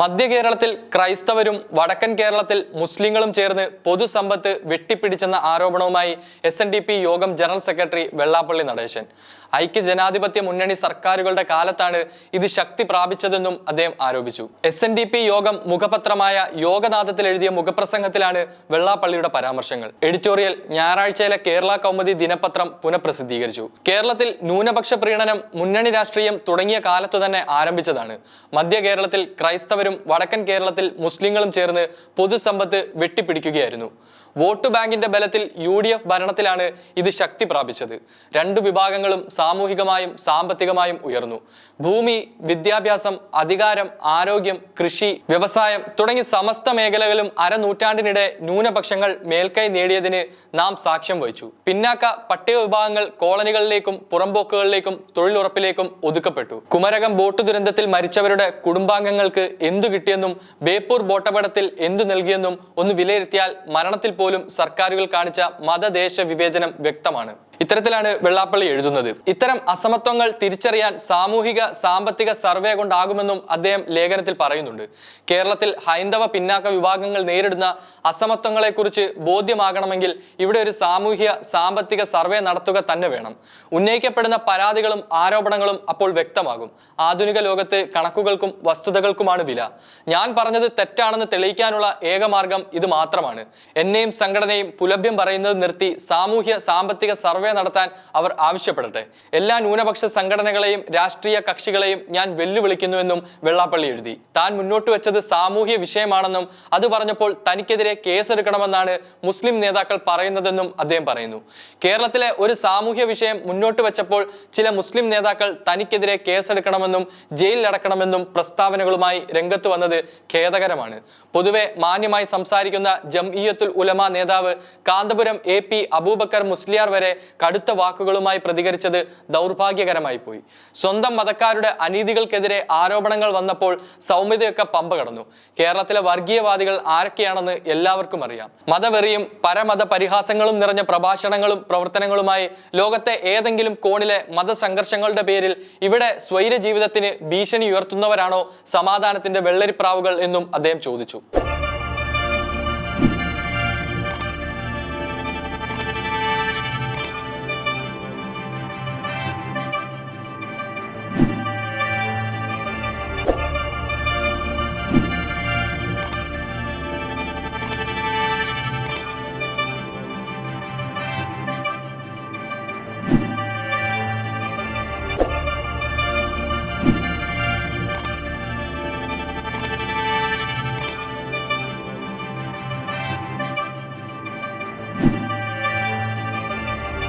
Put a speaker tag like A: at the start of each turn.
A: മധ്യ കേരളത്തിൽ ക്രൈസ്തവരും വടക്കൻ കേരളത്തിൽ മുസ്ലിങ്ങളും ചേർന്ന് പൊതുസമ്പത്ത് വെട്ടിപ്പിടിച്ചെന്ന ആരോപണവുമായി എസ് എൻ ഡി പി യോഗം ജനറൽ സെക്രട്ടറി വെള്ളാപ്പള്ളി നടേശൻ. ഐക്യ ജനാധിപത്യ മുന്നണി സർക്കാരുകളുടെ കാലത്താണ് ഇത് ശക്തി പ്രാപിച്ചതെന്നും അദ്ദേഹം ആരോപിച്ചു. എസ് എൻ ഡി പി യോഗം മുഖപത്രമായ യോഗനാഥത്തിൽ എഴുതിയ മുഖപ്രസംഗത്തിലാണ് വെള്ളാപ്പള്ളിയുടെ പരാമർശങ്ങൾ. എഡിറ്റോറിയൽ ഞായറാഴ്ചയിലെ കേരള കൗമുദി ദിനപത്രം പുനഃപ്രസിദ്ധീകരിച്ചു. കേരളത്തിൽ ന്യൂനപക്ഷ പ്രീണനം മുന്നണി രാഷ്ട്രീയം തുടങ്ങിയ കാലത്തു തന്നെ ആരംഭിച്ചതാണ്. മധ്യ കേരളത്തിൽ ക്രൈസ്തവരും വടക്കൻ കേരളത്തിൽ മുസ്ലിങ്ങളും ചേർന്ന് പൊതുസമ്പത്ത് വെട്ടിപ്പിടിക്കുകയായിരുന്നു. വോട്ട് ബാങ്കിന്റെ ബലത്തിൽ യു ഡി എഫ് ഭരണത്തിലാണ് ഇത് ശക്തി പ്രാപിച്ചത്. രണ്ടു വിഭാഗങ്ങളും സാമൂഹികമായും സാമ്പത്തികമായും ഉയർന്നു. ഭൂമി വിദ്യാഭ്യാസം അധികാരം ആരോഗ്യം കൃഷി വ്യവസായം തുടങ്ങി സമസ്ത മേഖലകളും അരനൂറ്റാണ്ടിനിടെ ന്യൂനപക്ഷങ്ങൾ മേൽക്കൈ നേടിയതിന് നാം സാക്ഷ്യം വഹിച്ചു. പിന്നാക്ക പട്ടിക വിഭാഗങ്ങൾ കോളനികളിലേക്കും പുറമ്പോക്കുകളിലേക്കും തൊഴിലുറപ്പിലേക്കും ഒതുക്കപ്പെട്ടു. കുമരകം ബോട്ട് ദുരന്തത്തിൽ മരിച്ചവരുടെ കുടുംബാംഗങ്ങൾക്ക് എന്തു കിട്ടിയെന്നും ബേപ്പൂർ ബോട്ടപടത്തിൽ എന്തു നൽകിയെന്നും ഒന്ന് വിലയിരുത്തിയാൽ മരണത്തിൽ പോലും സർക്കാരുകൾ കാണിച്ച മതദേശ വിവേചനം വ്യക്തമാണ്. ഇത്തരത്തിലാണ് വെള്ളാപ്പള്ളി എഴുതുന്നത്. ഇത്തരം അസമത്വങ്ങൾ തിരിച്ചറിയാൻ സാമൂഹിക സാമ്പത്തിക സർവേ കൊണ്ടാകുമെന്നും അദ്ദേഹം ലേഖനത്തിൽ പറയുന്നുണ്ട്. കേരളത്തിൽ ഹൈന്ദവ പിന്നാക്ക വിഭാഗങ്ങൾ നേരിടുന്ന അസമത്വങ്ങളെക്കുറിച്ച് ബോധ്യമാകണമെങ്കിൽ ഇവിടെ ഒരു സാമൂഹിക സാമ്പത്തിക സർവേ നടത്തുക തന്നെ വേണം. ഉന്നയിക്കപ്പെടുന്ന പരാതികളും ആരോപണങ്ങളും അപ്പോൾ വ്യക്തമാകും. ആധുനിക ലോകത്തെ കണക്കുകൾക്കും വസ്തുതകൾക്കുമാണ് വില. ഞാൻ പറഞ്ഞത് തെറ്റാണെന്ന് തെളിയിക്കാനുള്ള ഏക മാർഗം ഇത് മാത്രമാണ്. എന്നെയും സംഘടനയും പുലഭ്യം പറയുന്നത് നിർത്തി സാമൂഹ്യ സാമ്പത്തിക സർവേ നടത്താൻ അവർ ആവശ്യപ്പെടട്ടെ. എല്ലാ ന്യൂനപക്ഷ സംഘടനകളെയും രാഷ്ട്രീയ കക്ഷികളെയും ഞാൻ വെല്ലുവിളിക്കുന്നുവെന്നും വെള്ളാപ്പള്ളി എഴുതി. താൻ മുന്നോട്ട് വെച്ചത് സാമൂഹ്യ വിഷയമാണെന്നും അത് പറഞ്ഞപ്പോൾ തനിക്കെതിരെ കേസെടുക്കണമെന്നാണ് മുസ്ലിം നേതാക്കൾ പറയുന്നതെന്നും അദ്ദേഹം പറയുന്നു. കേരളത്തിലെ ഒരു സാമൂഹ്യ വിഷയം മുന്നോട്ട് വെച്ചപ്പോൾ ചില മുസ്ലിം നേതാക്കൾ തനിക്കെതിരെ കേസെടുക്കണമെന്നും ജയിലിലടക്കണമെന്നും പ്രസ്താവനകളുമായി രംഗത്ത് വന്നത് ഖേദകരമാണ്. പൊതുവെ മാന്യമായി സംസാരിക്കുന്ന ജംഇയത്തുൽ ഉലമ നേതാവ് കാന്തപുരം എ പി അബൂബക്കർ മുസ്ലിയാർ വരെ കടുത്ത വാക്കുകളുമായി പ്രതികരിച്ചത് ദൗർഭാഗ്യകരമായി പോയി. സ്വന്തം മതക്കാരുടെ അനീതികൾക്കെതിരെ ആരോപണങ്ങൾ വന്നപ്പോൾ സൗമ്യതയൊക്കെ പമ്പ കടന്നു. കേരളത്തിലെ വർഗീയവാദികൾ ആരൊക്കെയാണെന്ന് എല്ലാവർക്കും അറിയാം. മതവെറിയും പരമത പരിഹാസങ്ങളും നിറഞ്ഞ പ്രഭാഷണങ്ങളും പ്രവർത്തനങ്ങളുമായി ലോകത്തെ ഏതെങ്കിലും കോണിലെ മതസംഘർഷങ്ങളുടെ പേരിൽ ഇവിടെ സ്വൈര ജീവിതത്തിന് ഭീഷണി ഉയർത്തുന്നവരാണോ സമാധാനത്തിന്റെ വെള്ളരിപ്രാവുകൾ എന്നും അദ്ദേഹം ചോദിച്ചു.